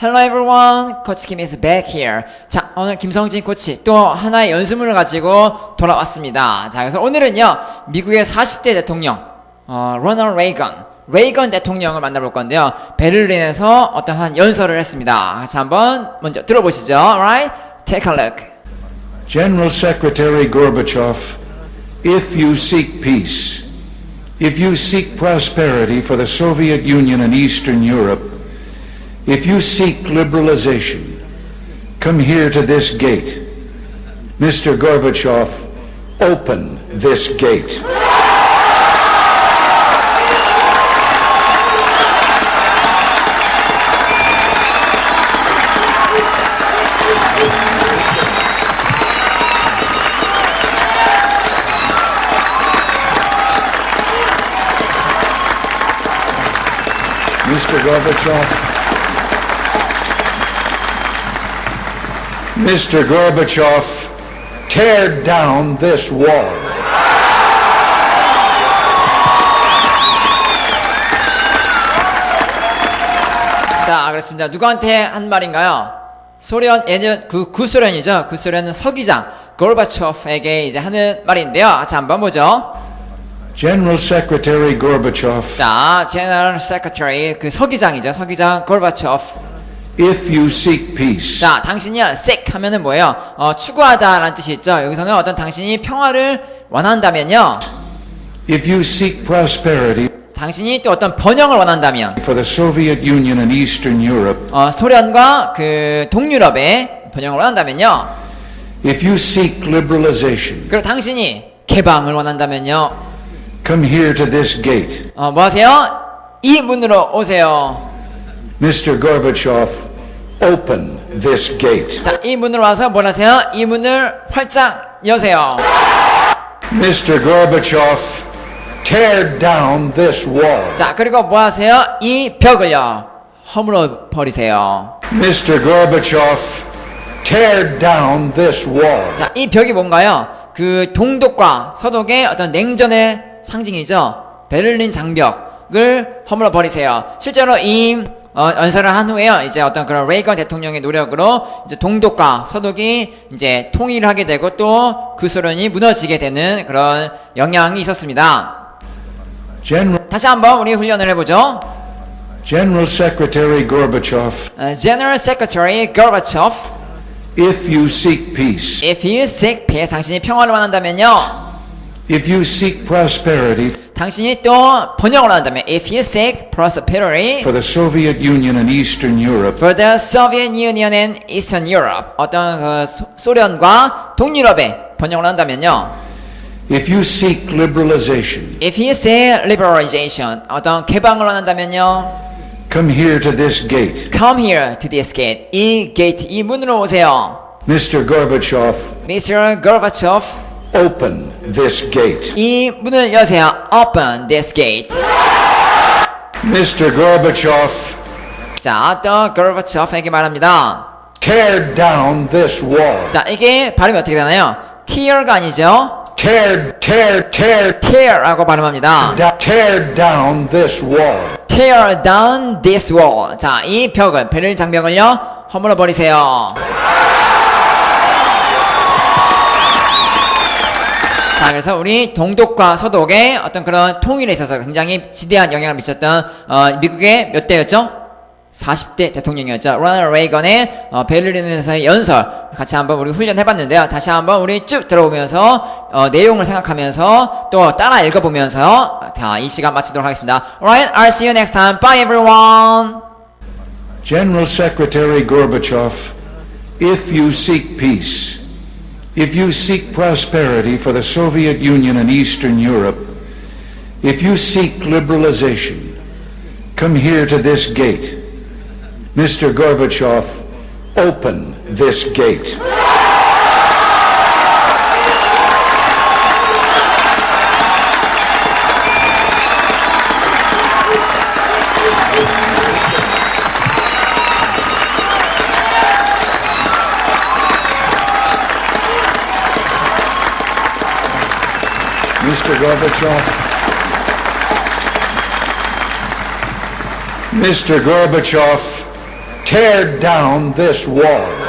Hello everyone, 코치 김 is back here. 자, 오늘 김성진 코치 또 하나의 연습문을 가지고 돌아왔습니다. 자, 그래서 오늘은요, 미국의 40대 대통령, 어, 로널 레이건, 레이건 대통령을 만나볼 건데요. 베를린에서 어떠한 연설을 했습니다. 자, 한번 먼저 들어보시죠. Alright? Take a look. General Secretary Gorbachev, if you seek peace, if you seek prosperity for the Soviet Union and Eastern Europe, if you seek liberalization, come here to this gate. Mr. Gorbachev, open this gate. Mr. Gorbachev. Mr. Gorbachev, tear down this wall. 자, 그렇습니다. 누구한테 한 말인가요? 소련 예전 그 구소련이죠. 구소련은 서기장 골바초프에게 이제 하는 말인데요. 자, 한번 보죠. General Secretary Gorbachev, 자, General Secretary 그 서기장이죠. 서기장 골바초프. If you seek peace, 자, 당신이 seek 하면은 뭐예요? 어, 추구하다라는 뜻이 있죠. 여기서는 어떤 당신이 평화를 원한다면요. if you seek prosperity 당신이 또 어떤 번영을 원한다면 for the Soviet Union and Eastern Europe, 어, 소련과 그 동유럽의 번영을 원한다면요. if you seek liberalization, 그리고 당신이 개방을 원한다면요. come here to this gate. 어, 뭐 하세요? 이 문으로 오세요. Mr. Gorbachev, open this gate. 자, 이 문으로 와서 뭘 하세요? 이 문을 활짝 여세요. Mr. Gorbachev, tear down this wall. 자, 그리고 뭐 하세요? 이 벽을요. 허물어 버리세요. Mr. Gorbachev, tear down this wall. 자, 이 벽이 뭔가요? 그 동독과 서독의 어떤 냉전의 상징이죠. 베를린 장벽을 허물어 버리세요. 실제로 이 어, 연설을 한 후에요. 이제 어떤 그런 레이건 대통령의 노력으로 이제 동독과 서독이 이제 통일을 하게 되고 또 그 소련이 무너지게 되는 그런 영향이 있었습니다. General, 다시 한번 우리 훈련을 해보죠. General Secretary Gorbachev, 어, General Secretary Gorbachev, if you seek peace, if you seek peace, 당신이 평화를 원한다면요. if you seek prosperity 당신이 또 번영을 원한다면, if you seek prosperity for the Soviet Union and Eastern Europe, for the Soviet Union and Eastern Europe, 어떤 그 소, 소련과 동유럽의 번영을 한다면요. if you seek liberalization, If you seek liberalization, 어떤 개방을 원한다면요. come here to this gate. Come here to this gate. 이 게이트, 이 문으로 오세요. Mr. Gorbachev, Mr. Gorbachev, open this gate. 이 문을 여세요. Open this gate. Mr. Gorbachev, 자, 또 Gorbachev에게 말합니다. tear down this wall. 자, 이게 발음이 어떻게 되나요? tear가 아니죠? Tear, tear, tear, tear라고 발음합니다. da- tear down this wall. tear down this wall. 자, 이 벽을, 베를린 장벽을요, 허물어 버리세요. 자, 그래서 우리 동독과 서독의 어떤 그런 통일에 있어서 굉장히 지대한 영향을 미쳤던 어, 미국의 몇 대였죠? 40대 대통령이었죠. 로널드 레이건의 어, 베를린에서의 연설 같이 한번 우리 훈련해봤는데요. 다시 한번 우리 쭉 들어보면서 어, 내용을 생각하면서 또 따라 읽어보면서 자, 이 시간 마치도록 하겠습니다. Alright, I'll see you next time. Bye everyone. General Secretary Gorbachev, if you seek peace, if you seek prosperity for the Soviet Union and Eastern Europe, if you seek liberalization, come here to this gate. Mr. Gorbachev, open this gate. Mr. Gorbachev. Mr. Gorbachev, tear down this wall.